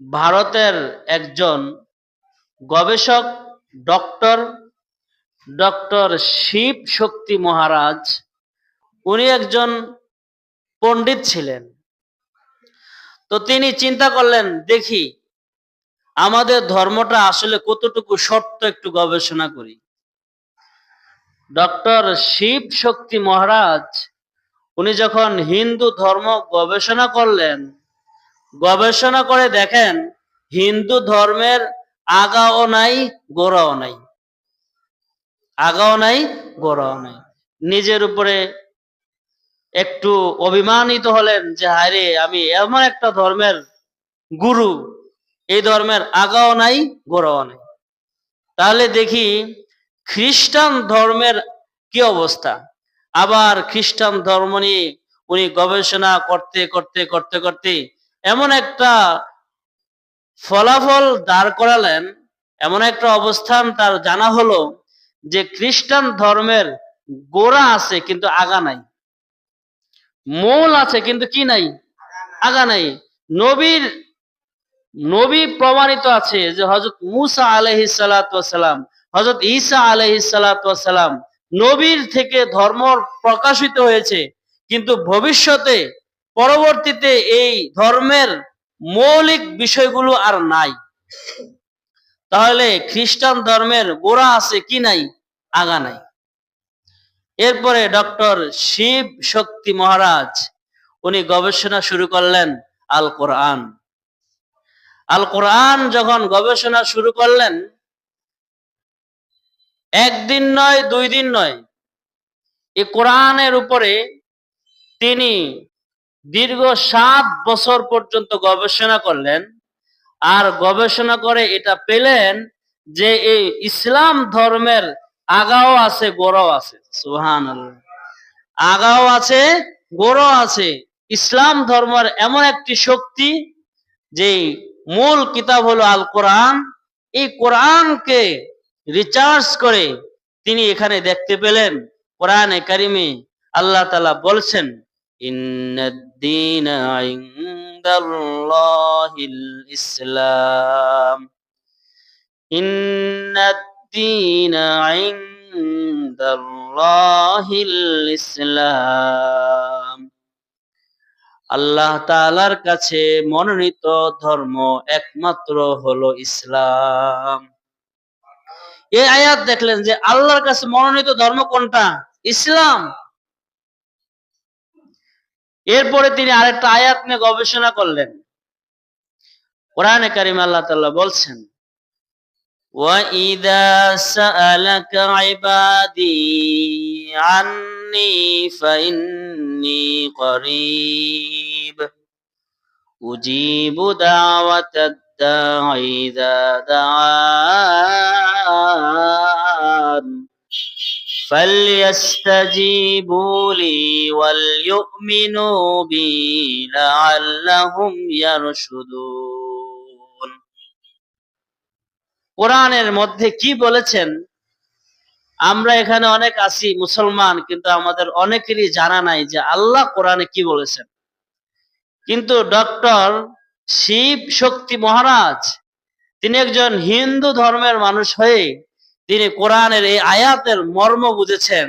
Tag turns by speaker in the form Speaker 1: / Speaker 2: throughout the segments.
Speaker 1: ভারতের একজন গবেষক ডক্টর ডক্টর শিব শক্তি মহারাজ। উনি একজন পণ্ডিত ছিলেন। তো তিনি চিন্তা করলেন, দেখি, আমাদের ধর্মটা আসলে কতটুকু সত্য একটু গবেষণা করি। ডক্টর শিব শক্তি মহারাজ, উনি যখন হিন্দু ধর্ম গবেষণা করলেন গবেষণা করে দেখেন, হিন্দু ধর্মের আগাও নাই, গোড়াও নাই। আগাও নাই, গোড়াও নাই। নিজের উপরে একটু অভিমানিত হলেন যে, হায়রে, আমি এমন একটা ধর্মের গুরু, এই ধর্মের আগাও নাই, গোড়াও নাই। তাহলে দেখি, খ্রিস্টান ধর্মের কি অবস্থা? আবার খ্রিস্টান ধর্ম নিয়ে উনি গবেষণা করতে করতে করতে করতে এমন একটা ফলাফল দাঁড় করালেন, এমন একটা অবস্থান তার জানা হলো যে খ্রিস্টান ধর্মের গোড়া আছে কিন্তু আগা নাই। মূল আছে কিন্তু কি নাই? আগা নাই। নবীর, নবী প্রমাণিত আছে যে হজরত মুসা আলহি সালাম হজরত ঈসা আলহি সালাম নবীর থেকে ধর্ম প্রকাশিত হয়েছে, কিন্তু ভবিষ্যতে পরবর্তীতে এই ধর্মের মৌলিক বিষয়গুলো আর নাই। তাহলে খ্রিস্টান ধর্মের গোড়া আছে কি নাই? আগা নাই। এরপরে ডক্টর শিব শক্তি মহারাজ, উনি গবেষণা শুরু করলেন আল কোরআন। আল কোরআন যখন গবেষণা শুরু করলেন, একদিন নয়, দুই দিন নয়, এই কোরআনের উপরে তিনি দীর্ঘ সাত বছর পর্যন্ত গবেষণা করলেন আর গবেষণা করে এটা পেলেন যে এই ইসলাম ধর্মের আগাও আছে, গোড়াও আছে। সুহান আগাও আছে, গোড়াও আছে। ইসলাম ধর্মের এমন একটি শক্তি যে মূল কিতাব হলো আল কোরআন এই কোরআনকে রিচার্জ করে তিনি এখানে দেখতে পেলেন। কোরআনে কারিমে আল্লাহ তালা বলছেন ইসলাম ইসলাম আল্লাহ তালার কাছে মনোনীত ধর্ম একমাত্র হলো ইসলাম। এই আয়াত দেখলেন যে আল্লাহর কাছে মনোনীত ধর্ম কোনটা? ইসলাম। এরপরে তিনি আরেকটা আয়াত নিয়ে গবেষণা করলেন কোরআনে কারিম আল্লাহ তাল্লাহ বলছেন وَإِذَا سَأَلَكَ عِبَادِي عَنِّي فَإِنِّي قَرِيبٌ أُجِيبُ دَعْوَةَ الدَّاعِ إِذَا دَعَانِ فَلْيَسْتَجِيبُوا لِي وَلْيُؤْمِنُوا بِي لَعَلَّهُمْ يَرْشُدُونَ কোরআনের মধ্যে কি বলেছেন আমরা এখানে অনেক আছি মুসলমান কিন্তু আমাদের অনেকেরই জানা নাই যে আল্লাহ কোরআনে কি বলেছেন কিন্তু ডক্টর শিব শক্তি মহারাজ তিনি একজন হিন্দু ধর্মের মানুষ হয়ে তিনি কোরআনের এই আয়াতের মর্ম বুঝেছেন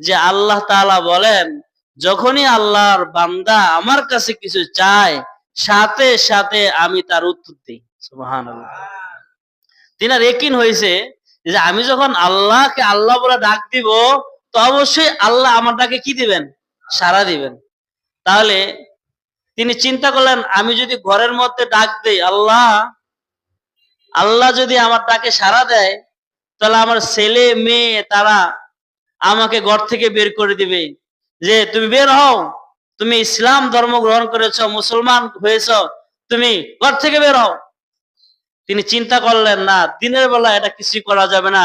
Speaker 1: যে আল্লাহ তাআলা বলেন, যখনই আল্লাহর বান্দা আমার কাছে কিছু চায়, সাথে সাথে আমি তার উত্তর দিই। তিনার একিন হয়েছে যে আমি যখন আল্লাহকে আল্লাহ বলে ডাক দিব, তো অবশ্যই আল্লাহ আমার ডাকে কি দিবেন? সারা দিবেন। তাহলে তিনি চিন্তা করলেন, আমি যদি ঘরের মধ্যে ডাক দেই, আল্লাহ আল্লাহ যদি আমার ডাকে সারা দেয় তাহলে আমার ছেলে, মেয়ে, তারা আমাকে ঘর থেকে বের করে দিবে। যে তুমি বের হও, তুমি ইসলাম ধর্ম গ্রহণ করেছ, মুসলমান হয়েছ, তুমি ঘর থেকে বের হও। তিনি চিন্তা করলেন, না, দিনের বেলা এটা কিছুই করা যাবে না।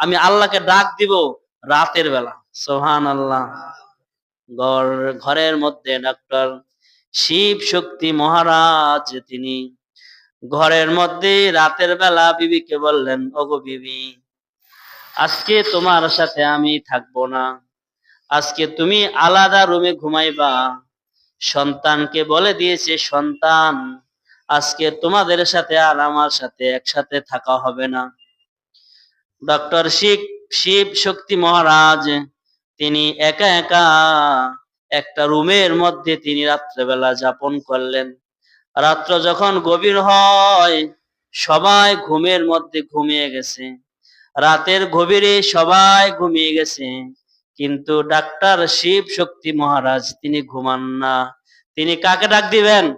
Speaker 1: আমি আল্লাহকে ডাক দিব রাতের বেলা। সোহান আল্লাহ ঘরের মধ্যে ডাক্তার শিব শক্তি মহারাজ, তিনি ঘরের মধ্যে রাতের বেলা বিবিকে বললেন, ওগো বিবি আজকে তোমার সাথে আমি থাকব না। আজকে তুমি আলাদা রুমে ঘুমাইবা। সন্তানকে বলে দিয়েছে, সন্তান, আজকে তোমাদের সাথে আর আমার সাথে একসাথে থাকা হবে না। ডক্টর শিব শিব শক্তি মহারাজ, তিনি একা একা একটা রুমের মধ্যে তিনি রাত্রেবেলা যাপন করলেন। রাত্র যখন গভীর হয়, সবাই ঘুমের মধ্যে ঘুমিয়ে গেছে। রাতের গভীরে সবাই ঘুমিয়ে গেছে। কিন্তু ডাক্তার শিব শক্তি মহারাজ, তিনি ঘুমান না। তিনি কাকে ডাক দিবেন?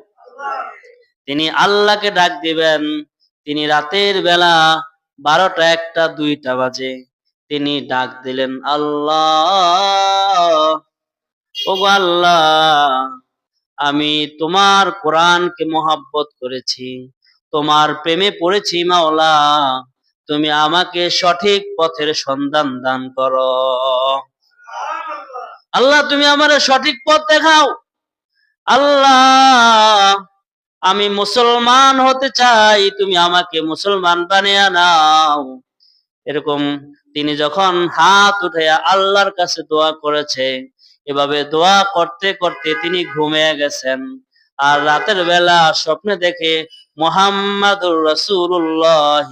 Speaker 1: তিনি আল্লাহকে ডাক দিবেন। তিনি রাতের বেলা বারোটা একটা, দুইটা বাজে। তিনি ডাক দিলেন, আল্লাহ ও আল্লাহ, আমি তোমার কোরআনকে মহাব্বত করেছি। তোমার প্রেমে পড়েছি মাওলা। তুমি আমাকে সঠিক পথের সন্ধান দান করো। আল্লাহ, তুমি আমার সঠিক পথ দেখাও। আল্লাহ, আমি মুসলমান হতে চাই, তুমি আমাকে মুসলমান বানিয়ে নাও। এরকম তিনি যখন হাত উঠে আল্লাহর কাছে দোয়া করেছে, এভাবে দোয়া করতে করতে তিনি ঘুমিয়ে গেছেন। আর রাতের বেলা স্বপ্নে দেখে মোহাম্মদুর রসুল্লাহ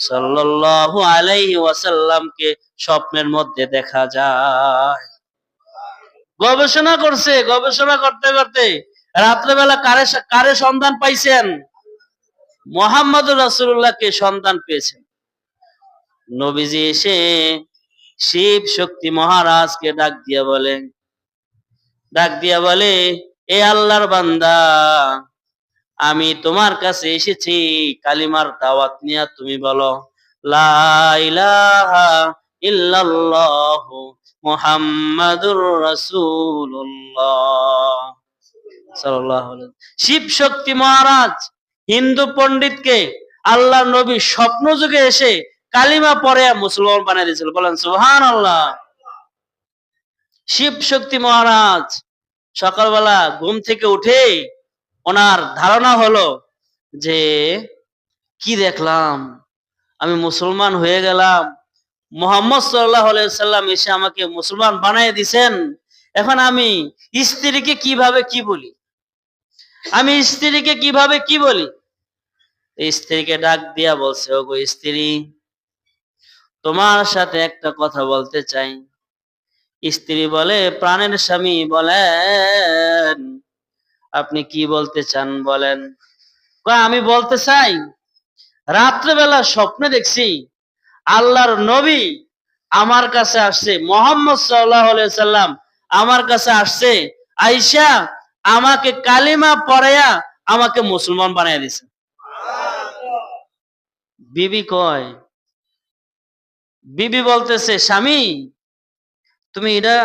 Speaker 1: সাল্লাল্লাহু আলাইহি ওয়াসাল্লামকে স্বপ্নের মধ্যে দেখা যায়। গবেষণা করছে, গবেষণা করতে করতে রাত্রেবেলা কারে কারে সন্ধান পাইছেন? মোহাম্মদুর রাসূলুল্লাহকে সন্ধান পেয়েছেন। নবীজি এসে শিব শক্তি মহারাজকে ডাক দিয়া বলে ডাক দিয়া বলে, এ আল্লাহর বান্দা আমি তোমার কাছে এসেছি কালিমার দাওয়াত নিয়ে তুমি বলো শিব শক্তি মহারাজ, হিন্দু পণ্ডিতকে আল্লাহ নবী স্বপ্ন যুগে এসে কালিমা পরে মুসলমান বানিয়ে দিয়েছিল। বলেন, সুবহানাল্লাহ। শিব শক্তি মহারাজ, সকালবেলা ঘুম থেকে উঠে ওনার ধারণা হলো যে, কি দেখলাম? আমি মুসলমান হয়ে গেলাম। মোহাম্মদ সাল্লাহ সাল্লাম এসে আমাকে মুসলমান বানিয়ে দিছেন। এখন আমি স্ত্রীকে কীভাবে কি বলি? আমি স্ত্রীকে কীভাবে কি বলি? স্ত্রীকে ডাক দিয়া বলছে ও গো স্ত্রী, তোমার সাথে একটা কথা বলতে চাই। স্ত্রী বলে, প্রাণের স্বামী বলেন আপনি কি বলতে চান বলেন? আমি বলতে চাই, রাত্রেবেলা স্বপ্নে দেখছি আল্লাহর নবী আমার কাছে আসছে, মোহাম্মদ সাল্লাম আমার কাছে আসছে আইসা আমাকে কালিমা পড়াইয়া আমাকে মুসলমান বানিয়ে দিছে। বিবি কয়, বিবি বলতেছে, স্বামী, তুমি এটা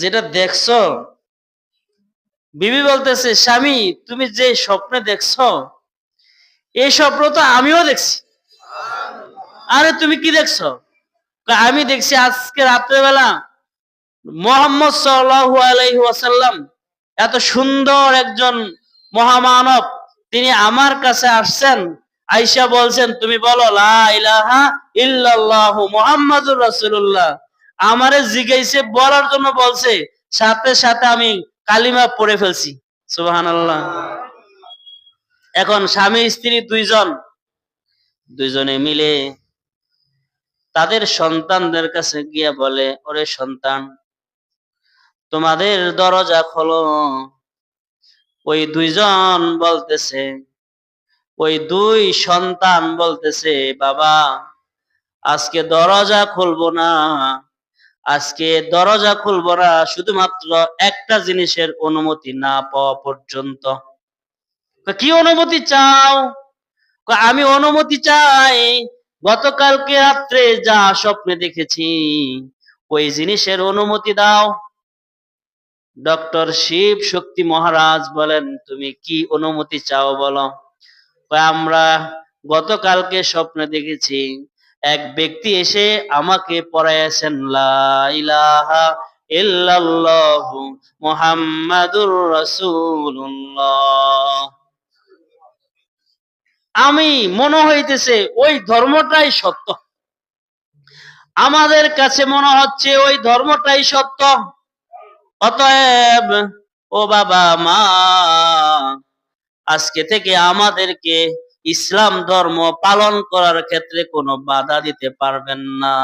Speaker 1: যেটা দেখছ বিবি বলতেছে, স্বামী, তুমি যে স্বপ্নে দেখছ, এই স্বপ্ন তো আমিও দেখছি। আরে, তুমি কি দেখছ? আমি দেখছি আজকে রাত্রেবেলা মোহাম্মদ ওয়াসাল্লাম, এত সুন্দর একজন মহামানব, তিনি আমার কাছে আসছেন, আইসা বলছেন, তুমি বলো মুহাম্মাদুর রাসূলুল্লাহ। আমারে জিজ্ঞাসে বলার জন্য বলছে, সাথে সাথে আমি কালিমা পড়ে ফেলছি। সুবহানাল্লাহ। এখন স্বামী, স্ত্রী দুইজন। দুইজনে মিলে তাদের সন্তানদের কাছে গিয়া বলে, ওরে সন্তান, তোমাদের দরজা খোলো। ওই দুইজন বলতেছে, ওই দুই সন্তান বলতেছে, বাবা, আজকে দরজা খুলবো না। আজকে দরজা খুলবো না, শুধুমাত্র একটা জিনিসের অনুমতি না পাওয়া পর্যন্ত। কি অনুমতি চাও? আমি অনুমতি চাই, গতকালকে রাত্রে যা স্বপ্নে দেখেছি, ওই জিনিসের অনুমতি দাও। ডক্টর শিব শক্তি মহারাজ বলেন, তুমি কি অনুমতি চাও বলো? আমরা গতকালকে স্বপ্নে দেখেছি এক ব্যক্তি এসে আমাকে পড়াইয়াছেন আমি মনে হইতেছে ওই ধর্মটাই সত্য। আমাদের কাছে মনে হচ্ছে ওই ধর্মটাই সত্য। অতএব, ও বাবা মা, আজকে থেকে আমাদেরকে ইসলাম ধর্ম পালন করার ক্ষেত্রে কোনো বাধা দিতে পারবেন না।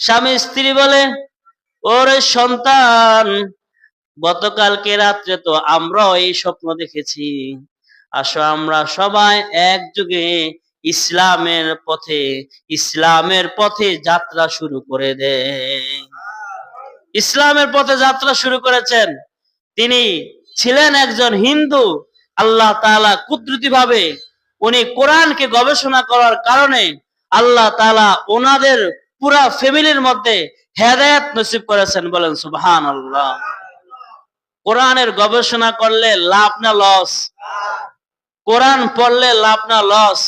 Speaker 1: স্বামী স্ত্রী বলে, ওরে সন্তান, গতকালকে রাত্রে তো আমরাও এই স্বপ্ন দেখেছি। আসো আমরা সবাই একযোগে ইসলামের পথে ইসলামের পথে যাত্রা শুরু করে দেয় ইসলামের পথে যাত্রা শুরু করেছেন। তিনি ছিলেন একজন হিন্দু আল্লাহ তালা কুদরতি ভাবে উনি কোরআনকে গবেষণা করার কারণে আল্লাহ তালা ওনাদের পুরা ফ্যামিলির মধ্যে হেদায়াত নসিব করেছেন বলেন সুবহান আল্লাহ কোরআনের গবেষণা করলে লাভ না লস? কোরআন পড়লে লাভ না লস?